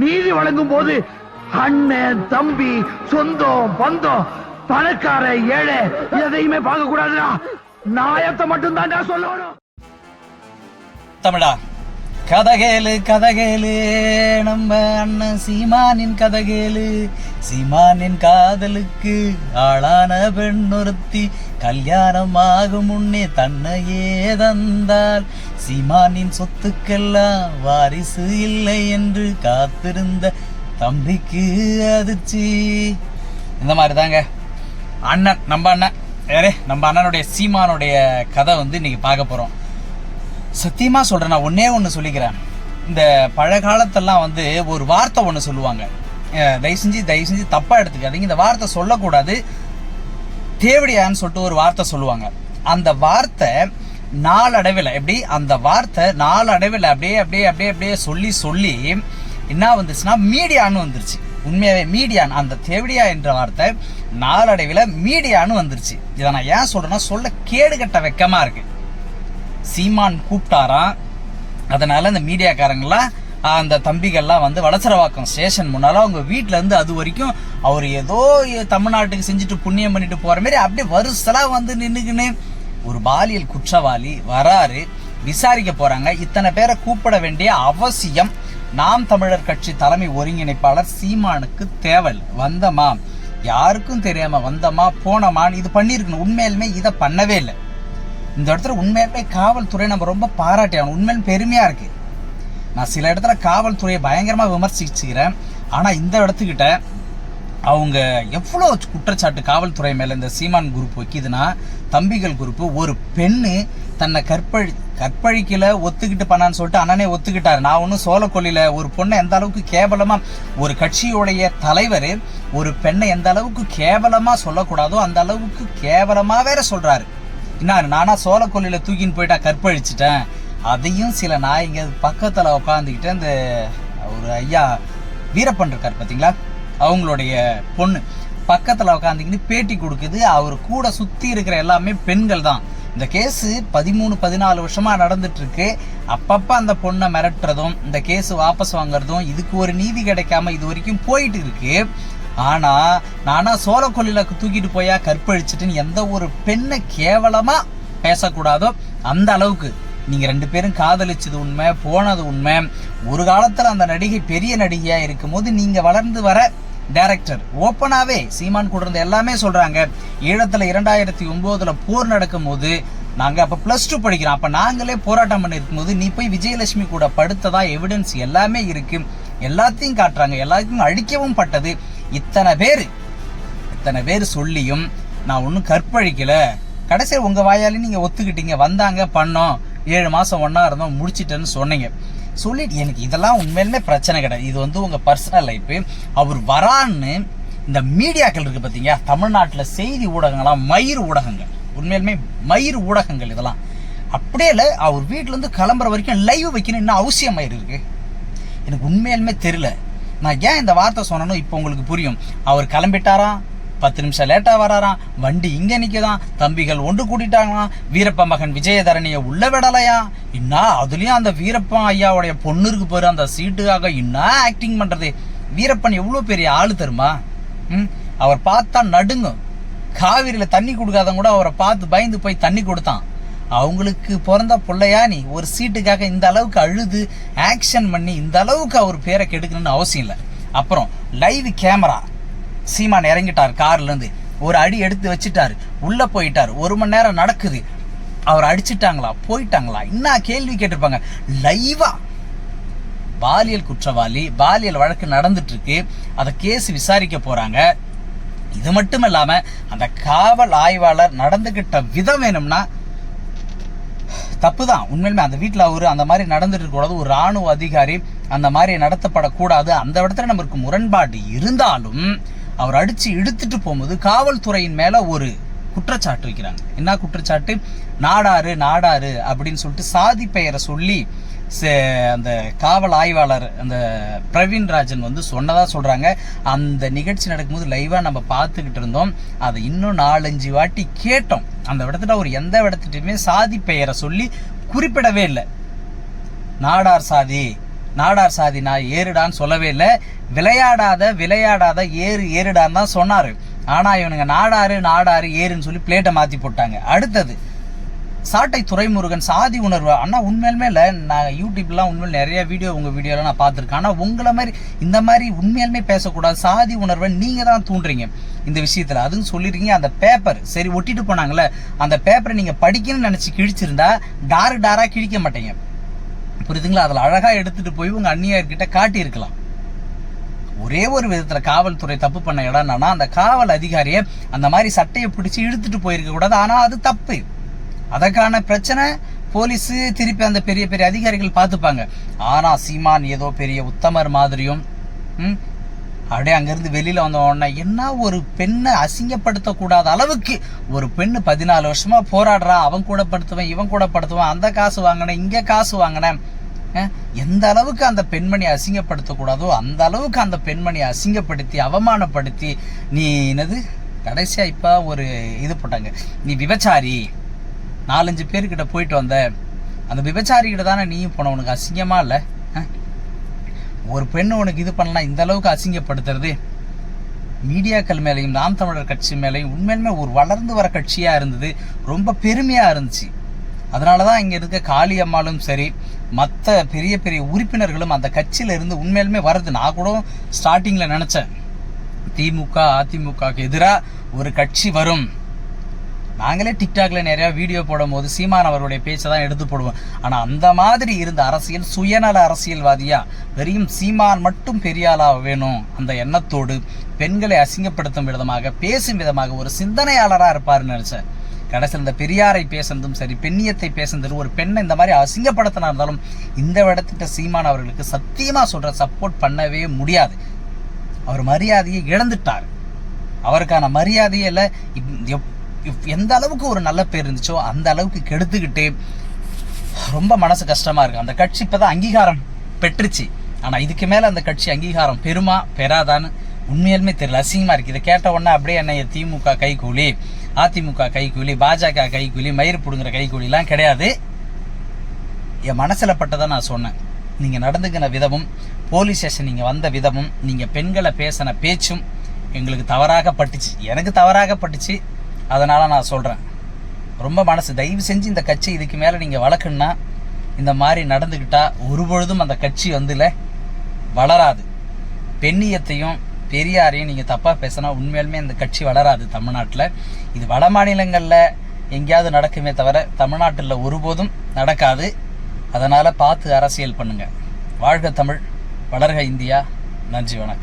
நீதி வழங்கும் போது அண்ணன் தம்பி சொந்தம் பந்தம் பணக்கார ஏழை எதையுமே பார்க்க கூடாதுடா. நாயத்தை மட்டும் தான் சொல்லணும். தமிழா கதகேலு கதகேலு நம்ம அண்ணன் சீமானின் கதகேலு சீமானின் காதலுக்கு ஆளான பெண் ஒருத்தி கல்யாணம் ஆகும் முன்னே தன்னையே தந்தால். சீமானின் சொத்துக்கெல்லாம் வாரிசு இல்லை என்று காத்திருந்த தம்பிக்கு அதிர்ச்சி. இந்த மாதிரி தாங்க அண்ணன் நம்ம அண்ணன். யாரே? நம்ம அண்ணனுடைய சீமானுடைய கதை வந்து இன்னைக்கு பார்க்க போகிறோம் சத்தியமாக சொல்கிறேன் நான் ஒன்றே ஒன்று சொல்லிக்கிறேன். இந்த பழைய காலத்தெல்லாம் வந்து ஒரு வார்த்தை ஒன்று சொல்லுவாங்க. தயவு செஞ்சு தயவு செஞ்சு தப்பாக எடுத்துக்காதீங்க. இந்த வார்த்தை சொல்லக்கூடாது. தேவடியான்னு சொல்லிட்டு ஒரு வார்த்தை சொல்லுவாங்க. அந்த வார்த்தை நாளடைவில் எப்படி? அந்த வார்த்தை நாளடைவில் அப்படியே அப்படியே அப்படியே அப்படியே சொல்லி சொல்லி என்ன வந்துச்சுன்னா மீடியான்னு வந்துருச்சு. உண்மையாகவே மீடியான் அந்த தேவடியா என்ற வார்த்தை நாளடைவில் மீடியான்னு வந்துருச்சு. இதை நான் ஏன் சொல்கிறேன்னா சொல்ல கேடுகட்ட வெக்கமாக இருக்குது சீமான் கூப்பிட்டாராம். அதனால் இந்த மீடியாக்காரங்களாம் அந்த தம்பிகள்லாம் வந்து வளசரவாக்கம் ஸ்டேஷன் முன்னால அவங்க வீட்டிலேருந்து இருந்து அது வரைக்கும் அவர் ஏதோ தமிழ்நாட்டுக்கு செஞ்சுட்டு புண்ணியம் பண்ணிட்டு போற மாதிரி அப்படியே வருசலாக வந்து நின்றுக்குன்னு ஒரு பாலியல் குற்றவாளி வராரு. விசாரிக்க போறாங்க. இத்தனை பேரை கூப்பிட வேண்டிய அவசியம் நாம் தமிழர் கட்சி தலைமை ஒருங்கிணைப்பாளர் சீமானுக்கு தேவல். வந்தமா? யாருக்கும் தெரியாம வந்தமா? போனமான்னு இது பண்ணியிருக்கணும் உண்மையிலுமே இதை பண்ணவே இல்லை. இந்த இடத்துல உண்மையிலுமே காவல்துறை நம்ம ரொம்ப பாராட்டியாகணும். உண்மையிலும் பெருமையாக இருக்குது நான் சில இடத்துல காவல்துறையை பயங்கரமாக விமர்சிச்சுக்கிறேன். ஆனால் இந்த இடத்துக்கிட்ட அவங்க எவ்வளோ குற்றச்சாட்டு காவல்துறை மேலே இந்த சீமான் குரூப் வைக்குதுன்னா தம்பிகள் குரூப்பு ஒரு பெண்ணு தன்னை கற்பழி கற்பழிக்கல ஒத்துக்கிட்டு பண்ணான்னு சொல்லிட்டு அண்ணனே ஒத்துக்கிட்டாரு. நான் ஒன்றும் சோழக்கொல்லியில் ஒரு பொண்ணை எந்த அளவுக்கு கேவலமாக ஒரு கட்சியுடைய தலைவர் ஒரு பெண்ணை எந்த அளவுக்கு கேவலமாக சொல்லக்கூடாதோ அந்த அளவுக்கு கேவலமாக வேற சொல்கிறாரு என்ன நானா சோழக்கொல்லியில் தூக்கின்னு போயிட்டா கற்பழிச்சிட்டேன். அதையும் சில நாய்ங்க பக்கத்தில் உட்காந்துக்கிட்டு அந்த ஒரு ஐயா வீரப்பன் இருக்கார் பார்த்தீங்களா அவங்களுடைய பொண்ணு. பக்கத்தில் உட்காந்துக்கிட்டு பேட்டி கொடுக்குது. அவர் கூட சுற்றி இருக்கிற எல்லாமே பெண்கள் தான். இந்த கேஸு பதிமூணு பதினாலு வருஷமாக நடந்துட்டுருக்கு. அப்பப்போ அந்த பொண்ணை மிரட்டுறதும் இந்த கேஸு வாபஸ் வாங்குறதும் இதுக்கு ஒரு நீதி கிடைக்காம இது வரைக்கும் போயிட்டு இருக்கு ஆனால் நானா சோளக்கொல்லியில் தூக்கிட்டு போயா கற்பழிச்சிட்டுன்னு எந்த ஒரு பெண்ணை கேவலமாக பேசக்கூடாதோ அந்த அளவுக்கு. நீங்கள் ரெண்டு பேரும் காதலிச்சது உண்மை போனது உண்மை. ஒரு காலத்தில் அந்த நடிகை பெரிய நடிகையாக இருக்கும்போது நீங்கள் வளர்ந்து வர டைரக்டர் ஓப்பனாகவே சீமான் கூட இருந்த எல்லாமே சொல்கிறாங்க ஈழத்தில் இரண்டாயிரத்தி ஒம்போதில் போர் நடக்கும்போது நாங்கள் அப்போ ப்ளஸ் டூ படிக்கிறோம். அப்போ நாங்களே போராட்டம் பண்ணிருக்கும் போது நீ போய் விஜயலட்சுமி கூட படுத்ததா எவிடன்ஸ் எல்லாமே இருக்கு. எல்லாத்தையும் காட்டுறாங்க. எல்லாத்துக்கும் அழிக்கவும் பட்டது. இத்தனை பேர் இத்தனை பேர் சொல்லியும் நான் ஒன்றும் கற்பழிக்கலை. கடைசியில் உங்கள் வாயாலே நீங்கள் ஒத்துக்கிட்டீங்க. வந்தாங்க பண்ணோம். ஏழு மாதம் ஒன்றா இருந்தோம் முடிச்சிட்டேன்னு சொன்னீங்க. சொல்லிட்டு எனக்கு இதெல்லாம் உண்மையிலுமே பிரச்சனை கிடையாது. இது வந்து உங்கள் பர்சனல் லைஃப்பு அவர் வரான்னு இந்த மீடியாக்கள் இருக்குது பார்த்தீங்க தமிழ்நாட்டில் செய்தி ஊடகங்களாம் மயிர் ஊடகங்கள். உண்மையிலுமே மயிர் ஊடகங்கள் இதெல்லாம். அப்படியே இல்லை அவர் வீட்டிலேருந்து கிளம்புற வரைக்கும் லைவ் வைக்கணும் இன்னும் அவசியம் மயிர் இருக்குது எனக்கு உண்மையிலுமே தெரியல. நான் ஏன் இந்த வார்த்தை சொன்னனும் இப்போ உங்களுக்கு புரியும். அவர் கிளம்பிட்டாராம் பத்து நிமிஷம் லேட்டாக வராராம். வண்டி இங்கே நிக்குதாம். தம்பிகள் ஒன்று கூட்டிட்டாங்களாம். வீரப்ப மகன் விஜயதரணியை உள்ள விடலையா? இன்னா அதுலேயும் அந்த வீரப்பன் ஐயாவுடைய பொண்ணு இருக்கு பாரு அந்த சீட்டுக்காக இன்னா ஆக்டிங் பண்ணுறது வீரப்பன் எவ்வளோ பெரிய ஆள் தருமா ம்? அவர் பார்த்தா நடுங்கும் காவிரியில் தண்ணி கொடுக்காதவங்க கூட அவரை பார்த்து பயந்து போய் தண்ணி கொடுத்தான். அவங்களுக்கு பிறந்த பிள்ளையா நீ? ஒரு சீட்டுக்காக இந்த அளவுக்கு அழுது ஆக்ஷன் பண்ணி இந்த அளவுக்கு அவர் பேரை கெடுக்கணும்னு அவசியம் இல்லை. அப்புறம் லைவ் கேமரா சீமான் இறங்கிட்டார் கார்லேருந்து. ஒரு அடி எடுத்து வச்சுட்டார். உள்ளே போயிட்டார். ஒரு மணி நேரம் நடக்குது. அவர் அடிச்சிட்டாங்களா? போயிட்டாங்களா? என்ன கேள்வி கேட்டிருப்பாங்க. லைவாக பாலியல் குற்றவாளி பாலியல் வழக்கு நடந்துட்டுருக்கு. அதை கேஸ் விசாரிக்க போகிறாங்க இது மட்டும் இல்லாமல் அந்த காவல் ஆய்வாளர் நடந்துக்கிட்ட விதம் வேணும்னா தப்பு தான் உண்மையிலுமே அந்த வீட்டில் அவர் அந்த மாதிரி நடந்துட்டு கூடாது ஒரு ராணுவ அதிகாரி அந்த மாதிரி நடத்தப்படக்கூடாது. அந்த இடத்துல நம்மளுக்கு முரண்பாடு இருந்தாலும் அவர் அடித்து இழுத்துட்டு போகும்போது காவல்துறையின் மேலே ஒரு குற்றச்சாட்டு வைக்கிறாங்க. என்ன குற்றச்சாட்டு? நாடாறு நாடாறு அப்படின்னு சொல்லிட்டு சாதி பெயரை சொல்லி அந்த காவல் ஆய்வாளர் அந்த பிரவீன் ராஜன் வந்து சொன்னதாக சொல்கிறாங்க அந்த நிகழ்ச்சி நடக்கும்போது லைவாக நம்ம பார்த்துக்கிட்டு இருந்தோம். அதை இன்னும் நாலஞ்சு வாட்டி கேட்டோம். அந்த இடத்துல அவர் எந்த இடத்துட்டுமே சாதி பெயரை சொல்லி குறிப்பிடவே இல்லை. நாடார் சாதி நாடார் சாதி நான் ஏறுடான்னு சொல்லவே இல்லை. விளையாடாத விளையாடாத ஏறு ஏறுடான்னு தான் சொன்னார். ஆனால் இவனுங்க நாடாறு நாடாறு ஏறுன்னு சொல்லி பிளேட்டை மாற்றி போட்டாங்க. அடுத்தது சாட்டை துரைமுருகன் சாதி உணர்வு. ஆனால் உண்மையிலுமே இல்லை. நான் யூடியூப்லாம் உண்மையில் நிறைய வீடியோ உங்கள் வீடியோலாம் நான் பார்த்துருக்கேன். ஆனால் உங்களை மாதிரி இந்த மாதிரி உண்மையாலுமே பேசக்கூடாது. சாதி உணர்வை நீங்கள் தான் தூண்டுறீங்க. இந்த விஷயத்தில் அதுவும் சொல்லியிருக்கீங்க அந்த பேப்பர் சரி ஒட்டிட்டு போனாங்களே அந்த பேப்பரை நீங்கள் படிக்கணும்னு நினச்சி கிழிச்சிருந்தா டாரு டாராக கிழிக்க மாட்டீங்க. புரியுதுங்களா? அதில் அழகாக எடுத்துகிட்டு போய் உங்கள் அந்நியர்கிட்ட காட்டியிருக்கலாம். ஒரே ஒரு விதத்தில் காவல்துறை தப்பு பண்ண இடம் என்னன்னா அந்த காவல் அதிகாரியை அந்த மாதிரி சட்டையை பிடிச்சி இழுத்துட்டு போயிருக்க கூடாது. ஆனால் அது தப்பு. அதற்கான பிரச்சனை போலீஸு திருப்பி அந்த பெரிய பெரிய அதிகாரிகள் பார்த்துப்பாங்க. ஆனால் சீமான் ஏதோ பெரிய உத்தமர் மாதிரியும் ம், அப்படியே அங்கேருந்து வெளியில் வந்த உடனே என்ன ஒரு பெண்ணை அசிங்கப்படுத்தக்கூடாத அளவுக்கு ஒரு பெண்ணு பதினாலு வருஷமாக போராடுறா. அவன் கூட படுத்துவேன் இவன் கூட படுத்துவேன். அந்த காசு வாங்கினேன் இங்கே காசு வாங்கினேன். எந்த அளவுக்கு அந்த பெண்மணி அசிங்கப்படுத்தக்கூடாதோ அந்த அளவுக்கு அந்த பெண்மணி அசிங்கப்படுத்தி அவமானப்படுத்தி நீ என்னது? கடைசியாக இப்போ ஒரு இது போட்டாங்க. நீ விபச்சாரி. நாலஞ்சு பேர்கிட்ட போயிட்டு வந்த. அந்த விபச்சாரிகிட்ட தானே நீயும் போன? உனக்கு அசிங்கமாக இல்லை? ஒரு பெண் உனக்கு இது பண்ணலாம் இந்த அளவுக்கு அசிங்கப்படுத்துறது? மீடியாக்கள் மேலேயும் நாம் தமிழர் கட்சி மேலேயும் உண்மையிலுமே ஒரு வளர்ந்து வர கட்சியாக இருந்தது. ரொம்ப பெருமையாக இருந்துச்சு. அதனால தான் இங்கே இருக்க காளியம்மாலும் சரி மற்ற பெரிய பெரிய உறுப்பினர்களும் அந்த கட்சியிலிருந்து உண்மையிலுமே வருது நான் கூட ஸ்டார்டிங்கில் நினச்சேன். திமுக அதிமுகவுக்கு எதிராக ஒரு கட்சி வரும். நாங்களே டிக்டாக்ல நிறையா வீடியோ போடும் போது சீமான் அவருடைய பேச்சை தான் எடுத்து போடுவோம். ஆனால் அந்த மாதிரி இருந்த அரசியல் சுயநல அரசியல்வாதியா வெறும் சீமான் மட்டும் பெரியாளாக வேணும் அந்த எண்ணத்தோடு பெண்களை அசிங்கப்படுத்தும் விதமாக பேசும் விதமாக ஒரு சிந்தனையாளராக இருப்பார்னு நினச்சேன். கடைசியில் இந்த பெரியாரை பேசுனதும் சரி பெண்ணியத்தை பேசுனதும் ஒரு பெண்ணை இந்த மாதிரி அசிங்கப்படுத்தினா இருந்தாலும் இந்த இடத்துட்ட சீமான் அவர்களுக்கு சத்தியமாக சொல்கிற சப்போர்ட் பண்ணவே முடியாது. அவர் மரியாதையை இழந்துட்டார். அவருக்கான மரியாதையே இல்லை. இப்- எப்- எந்த அளவுக்கு ஒரு நல்ல பேர் இருந்துச்சோ அந்த அளவுக்கு கெடுத்துக்கிட்டு ரொம்ப மனசு கஷ்டமாக இருக்கு. அந்த கட்சி இப்போ தான் அங்கீகாரம் பெற்றுச்சு. ஆனால் இதுக்கு மேலே அந்த கட்சி அங்கீகாரம் பெருமா பெறாதான்னு உண்மையாலுமே தெரியல. அசிங்கமாக இருக்குது இதை கேட்ட உடனே அப்படியே என்னைய திமுக கைகூலி. அதிமுக கைக்கூலி பாஜக கைக்கூலி மயிர் பிடுங்குற கைக்கூலிலாம் கிடையாது. என் மனசில் பட்டதை நான் சொன்னேன். நீங்கள் நடந்துக்கின விதமும் போலீஸ் ஸ்டேஷன் நீங்கள் வந்த விதமும் நீங்கள் பெண்களை பேசின பேச்சும் எங்களுக்கு தவறாக பட்டுச்சு. எனக்கு தவறாக பட்டுச்சு. அதனால் நான் சொல்கிறேன் ரொம்ப மனசு தயவு செஞ்சு இந்த கட்சி இதுக்கு மேலே நீங்கள் வளர்க்குன்னா இந்த மாதிரி நடந்துக்கிட்டால் ஒரு பொழுதும் அந்த கட்சி வந்துல வளராது. பெண்ணியத்தையும் பெரியாரையும் நீங்கள் தப்பாக பேசினா உண்மையிலுமே இந்த கட்சி வளராது தமிழ்நாட்டில். இது வட மாநிலங்களில் எங்கேயாவது நடக்குமே தவிர தமிழ்நாட்டில் ஒருபோதும் நடக்காது. அதனால் பார்த்து அரசியல் பண்ணுங்கள் வாழ்க தமிழ் வளர்க இந்தியா. நன்றி வணக்கம்.